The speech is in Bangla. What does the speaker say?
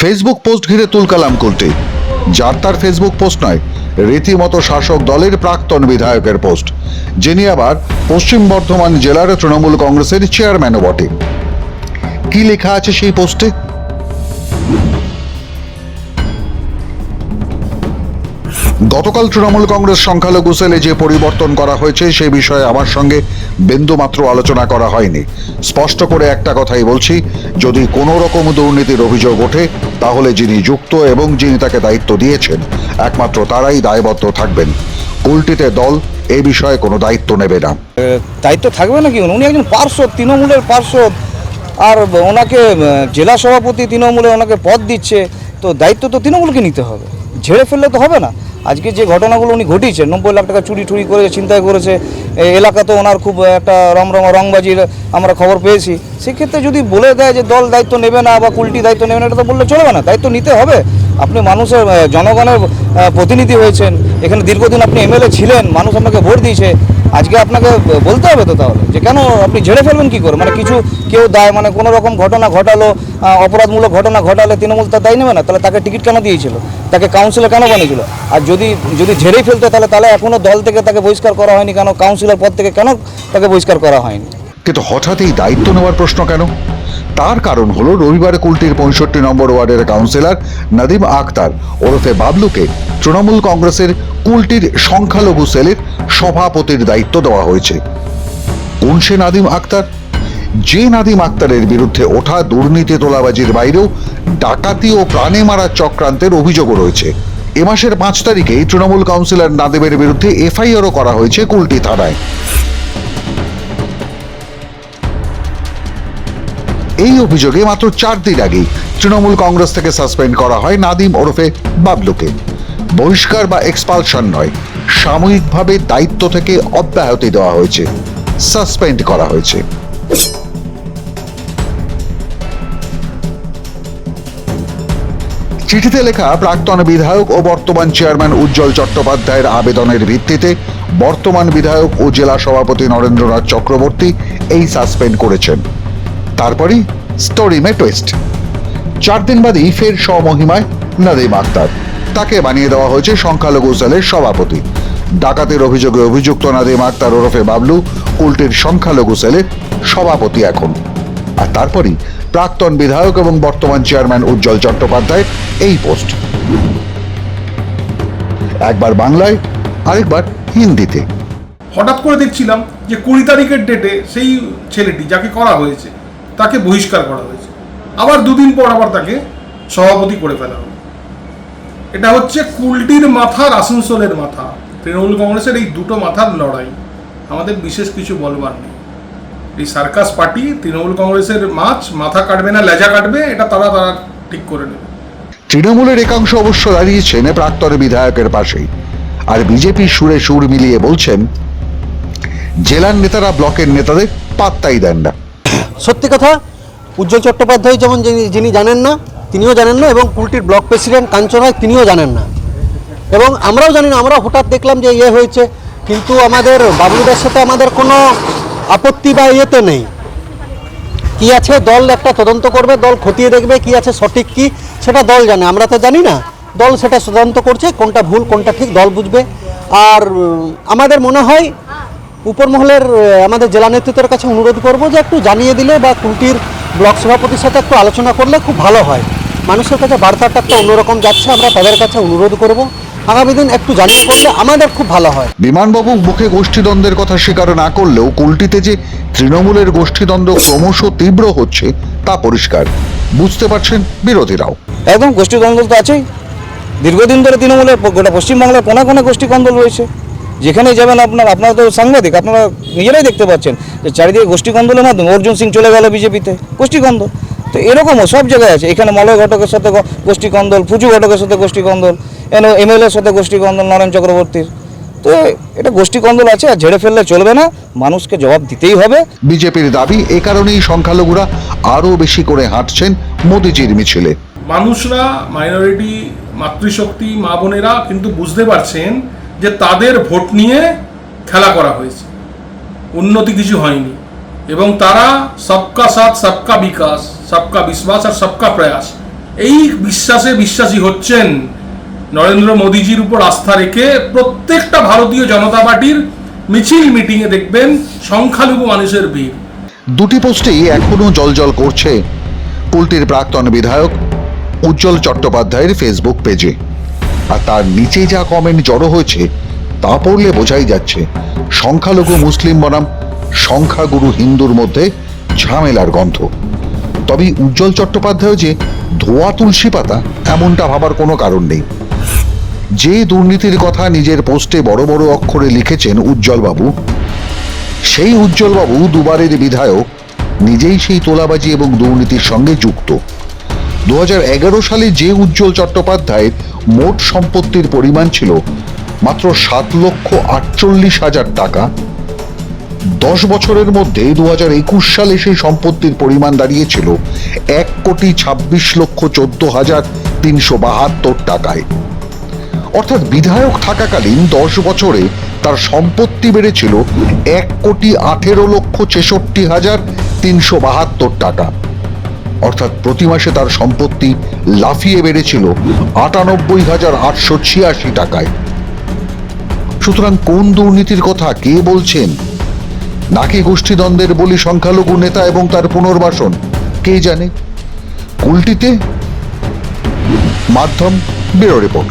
ফেসবুক পোস্ট ঘিরে তুলকালাম কুলটি। যার তার ফেসবুক পোস্ট নয়, রীতিমতো শাসক দলের প্রাক্তন বিধায়কের পোস্ট যিনি আবার পশ্চিম বর্ধমান জেলার তৃণমূল কংগ্রেসের চেয়ারম্যানও বটে। কি লেখা আছে সেই পোস্টে গতকাল তৃণমূল কংগ্রেস সংখ্যালঘু সেলে যে পরিবর্তন করা হয়েছে, সে বিষয়ে আমার সঙ্গে বিন্দুমাত্র আলোচনা করা হয়নি। স্পষ্ট করে একটা কথাই বলছি, যদি কোনো রকম দুর্নীতির অভিযোগ ওঠে, তাহলে যিনি যুক্ত এবং যিনি তাকে দায়িত্ব দিয়েছেন, একমাত্র তারাই দায়বদ্ধ থাকবেন। উল্টিতে দল এ বিষয়ে কোনো দায়িত্ব নেবে না। দায়িত্ব থাকবে নাকি? উনি একজন পার্শ্বদ তৃণমূলের পার্শ্বদ আর ওনাকে জেলা সভাপতি তৃণমূলে ওনাকে পদ দিচ্ছে, তো দায়িত্ব তো তৃণমূলকে নিতে হবে। ঝেড়ে ফেললে তো হবে না। আজকে যে ঘটনাগুলো উনি ঘটিয়েছেন, নব্বই লাখ টাকা চুরি টুরি করে চিন্তায় করেছে এলাকা এলাকাতে ওনার খুব একটা রমরমা রংবাজির আমরা খবর পেয়েছি। সেক্ষেত্রে যদি বলে দেয় যে দল দায়িত্ব নেবে না বা কুলটি দায়িত্ব নেবে না, এটা তো বললে চলবে না, দায়িত্ব নিতে হবে। আপনি মানুষের জনগণের প্রতিনিধি হয়েছেন, এখানে দীর্ঘদিন আপনি এমএলএ ছিলেন, মানুষ আপনাকে ভোট দিয়েছে আজকে আপনাকে বলতে হবে তো তাহলে যে কেন আপনি ঝেড়ে ফেলবেন কি করে? মানে কিছু কেউ দায় মানে কোনো রকম ঘটনা ঘটালো অপরাধমূলক ঘটনা ঘটালে তৃণমূল তার দায় নেবে না? তাহলে তাকে টিকিট কেন দিয়েছিল? তাকে কাউন্সিলর কেন বানিয়েছিল? আর যদি যদি ঝেড়েই ফেলতো তাহলে তাহলে এখনও দল থেকে তাকে বহিষ্কার করা হয়নি কেন? কাউন্সিলর পদ থেকে কেন তাকে বহিষ্কার করা হয়নি? কিন্তু হঠাৎই দায়িত্ব নেওয়ার প্রশ্ন কেন? তার কারণ হলো রবিবার কুলটির পঁয়ষট্টি নম্বর ওয়ার্ডের কাউন্সিলর নাদিম আক্তার ওরফে বাবলুকে তৃণমূল কংগ্রেসের কুলটির সংখ্যালঘু সেলের সভাপতির দায়িত্ব দেওয়া হয়েছে। কোন সে নাদিম আক্তার যে নাদিম আক্তারের বিরুদ্ধে ওঠা দুর্নীতি তোলাবাজির বাইরেও ডাকাতি ও প্রাণে মারার চক্রান্তের অভিযোগও রয়েছে। এ মাসের পাঁচ তারিখেই তৃণমূল কাউন্সিলর নাদিমের বিরুদ্ধে এফআইআরও করা হয়েছে কুলটি থানায়। এই অভিযোগে মাত্র চার দিন আগেই তৃণমূল কংগ্রেস থেকে সাসপেন্ড করা হয় নাদিম ওরফে বাবলুকে। বহিষ্কার বা এক্সপালশন নয়, সাময়িকভাবে দায়িত্ব থেকে অব্যাহতি দেওয়া হয়েছে, সাসপেন্ড করা হয়েছে। চিঠিতে লেখা, প্রাক্তন বিধায়ক ও বর্তমান চেয়ারম্যান উজ্জ্বল চট্টোপাধ্যায়ের আবেদনের ভিত্তিতে বর্তমান বিধায়ক ও জেলা সভাপতি নরেন্দ্রনাথ চক্রবর্তী এই সাসপেন্ড করেছেন। তারপরই স্টোরি মে টুইস্ট চার দিন বাদেই ফের স্বমহিমায় নাদিম আক্তার। তাকে বানিয়ে দেওয়া হয়েছে সংখ্যালঘু সেলের সভাপতি। ডাকাতের অভিযোগে অভিযুক্ত নাদিম আক্তার ওরফে বাবলু উল্টির সংখ্যালঘু সেলের সভাপতি এখন। আর তারপরই প্রাক্তন বিধায়ক এবং বর্তমান চেয়ারম্যান উজ্জ্বল চট্টোপাধ্যায় এই পোস্ট। একবার বাংলায়, আরেকবার হিন্দিতে। হঠাৎ করে দেখছিলাম যে কুড়ি তারিখের ডেটে সেই ছেলেটি, যাকে করা হয়েছে তাকে বহিষ্কার করা হয়েছে। আবার দুদিন পর আবার তাকে সভাপতি করে ফেলা হলো। এটা হচ্ছে কুলটির মাথার আসানসোলের মাথা। তৃণমূল কংগ্রেসের এই দুটো মাথার লড়াই আমাদের বিশেষ কিছু বলবার নেই। এই সার্কাস পার্টি, তৃণমূল কংগ্রেসের মাছ, মাথা কাটবে না, লেজা কাটবে, এটা তারা তারা ঠিক করে নেবে। তৃণমূলের একাংশ অবশ্য দাঁড়িয়েছেন প্রাক্তন বিধায়কের পাশেই। আর বিজেপি সুরে সুর মিলিয়ে বলছেন, জেলার নেতারা, ব্লকের নেতাদের পাত্তাই দেন না। সত্যি কথা, উজ্জ্বল চট্টোপাধ্যায় যেমন যিনি জানেন না, তিনিও জানেন না এবং কুলটির ব্লক প্রেসিডেন্ট কাঞ্চন রায় তিনিও জানেন না। এবং আমরাও জানি না আমরা হঠাৎ দেখলাম যে ইয়ে হয়েছে, কিন্তু আমাদের বাবুদার সাথে আমাদের কোনো আপত্তি বা ইয়েতে নেই। কি আছে দল একটা তদন্ত করবে, দল খতিয়ে দেখবে কি আছে সঠিক কি, সেটা দল জানে। আমরা তো জানি না, দল সেটা তদন্ত করছে, কোনটা ভুল, কোনটা ঠিক, দল বুঝবে। আর আমাদের মনে হয় উপর মহলের আহ, আমাদের জেলা নেতৃত্বের কাছে অনুরোধ করব যে একটু জানিয়ে দিলে বা কুলটির ব্লক সভাপতির সাথে একটু আলোচনা করলে খুব ভালো হয়। মানুষের কাছে বার্তাটা একটা অন্যরকম যাচ্ছে আমরা তাদের কাছে অনুরোধ করব। আগামী দিন একটু জানিয়ে করলে আমাদের খুব ভালো হয়। বিমানবাবু মুখে গোষ্ঠীদ্বন্দ্বের কথা স্বীকার না করলেও কুলটিতে যে তৃণমূলের গোষ্ঠীদ্বন্দ্ব ক্রমশ তীব্র হচ্ছে তা পরিষ্কার। বুঝতে পারছেন বিরোধীরাও। একদম গোষ্ঠী কন্দল তো আছেই। দীর্ঘদিন ধরে তৃণমূলের গোটা পশ্চিমবাংলার কোনা কোনা গোষ্ঠী কন্দল রয়েছে। যেখানেই যাবেন আপনার আপনারা তো সাংবাদিক আপনারা নিজেরাই দেখতে পাচ্ছেন যে চারিদিকে গোষ্ঠী কন্দলের মাধ্যমে অর্জুন সিং চলে গেল বিজেপিতে গোষ্ঠী কন্দল তো এরকমও সব জায়গায় আছে। এখানে মলয় ঘটকের সাথে গ- গোষ্ঠী কন্দল পুজু ঘটকের সাথে গোষ্ঠী কন্দল এনে এমএলএর সাথে গোষ্ঠী কন্দল নরেন চক্রবর্তীর। তো এটা গোষ্ঠী কন্দল আছে আর ঝেড়ে ফেললে চলবে না। মানুষকে জবাব দিতেই হবে। বিজেপির দাবি এ কারণেই সংখ্যালঘুরা আরও বেশি করে হাঁটছেন মোদিজির মিছিলে। মানুষরা মাইনরিটি মাতৃশক্তি মা বোনেরা কিন্তু বুঝতে পারছেন যে তাদের ভোট নিয়ে খেলা করা হয়েছে। উন্নতি কিছু হয়নি। এবং তারা সবকা সাথ, সবকা বিকাশ, সবকা বিশ্বাস আর সবকা প্রয়াস, এই বিশ্বাসে বিশ্বাসী হচ্ছেন নরেন্দ্র মোদীজির উপর আস্থা রেখে প্রত্যেকটা ভারতীয় জনতা পার্টির মিছিল মিটিংয়ে দেখবেন সংখ্যালঘু মানুষের ভিড়। দুটি পোস্টেই এখনও জলজল করছে। কুলটির প্রাক্তন বিধায়ক উজ্জ্বল চট্টোপাধ্যায়ের ফেসবুক পেজে আর তার নিচে যা কমেন্ট জড়ো হয়েছে, তা পড়লে বোঝাই যাচ্ছে, সংখ্যালঘু মুসলিম বনাম সংখ্যাগুরু হিন্দুর মধ্যে ঝামেলার গন্ধ। তবে উজ্জ্বল চট্টোপাধ্যায় যে ধোয়া তুলসী পাতা, এমনটা ভাবার কোনো কারণ নেই। যে দুর্নীতির কথা নিজের পোস্টে বড় বড় অক্ষরে লিখেছেন উজ্জ্বলবাবু, সেই উজ্জ্বলবাবু দুবারের বিধায়ক, নিজেই সেই তোলাবাজি এবং দুর্নীতির সঙ্গে যুক্ত। দু হাজার এগারো সালে যে উজ্জ্বল চট্টোপাধ্যায়ের মোট সম্পত্তির পরিমাণ ছিল মাত্র সাত লক্ষ আটচল্লিশ হাজার টাকা, দশ বছরের মধ্যে দু হাজার একুশ সালে সেই সম্পত্তির পরিমাণ দাঁড়িয়েছিল এক কোটি ছাব্বিশ লক্ষ চোদ্দ হাজার তিনশো বাহাত্তর টাকায়। অর্থাৎ বিধায়ক থাকাকালীন দশ বছরে তার সম্পত্তি বেড়েছিল এক কোটি আঠেরো লক্ষ ছেষট্টি হাজার তিনশো বাহাত্তর টাকা। অর্থাৎ প্রতি মাসে তার সম্পত্তি লাফিয়ে বেড়েছিল আটানব্বই হাজার আটশো ছিয়াশি টাকায়। সুতরাং কোন দুর্নীতির কথা কে বলছেন? নাকি গোষ্ঠীদ্বন্দ্বের বলি সংখ্যালঘু নেতা এবং তার পুনর্বাসন? কে জানে? কুলটিতে? মাধ্যম, ব্যুরো রিপোর্ট।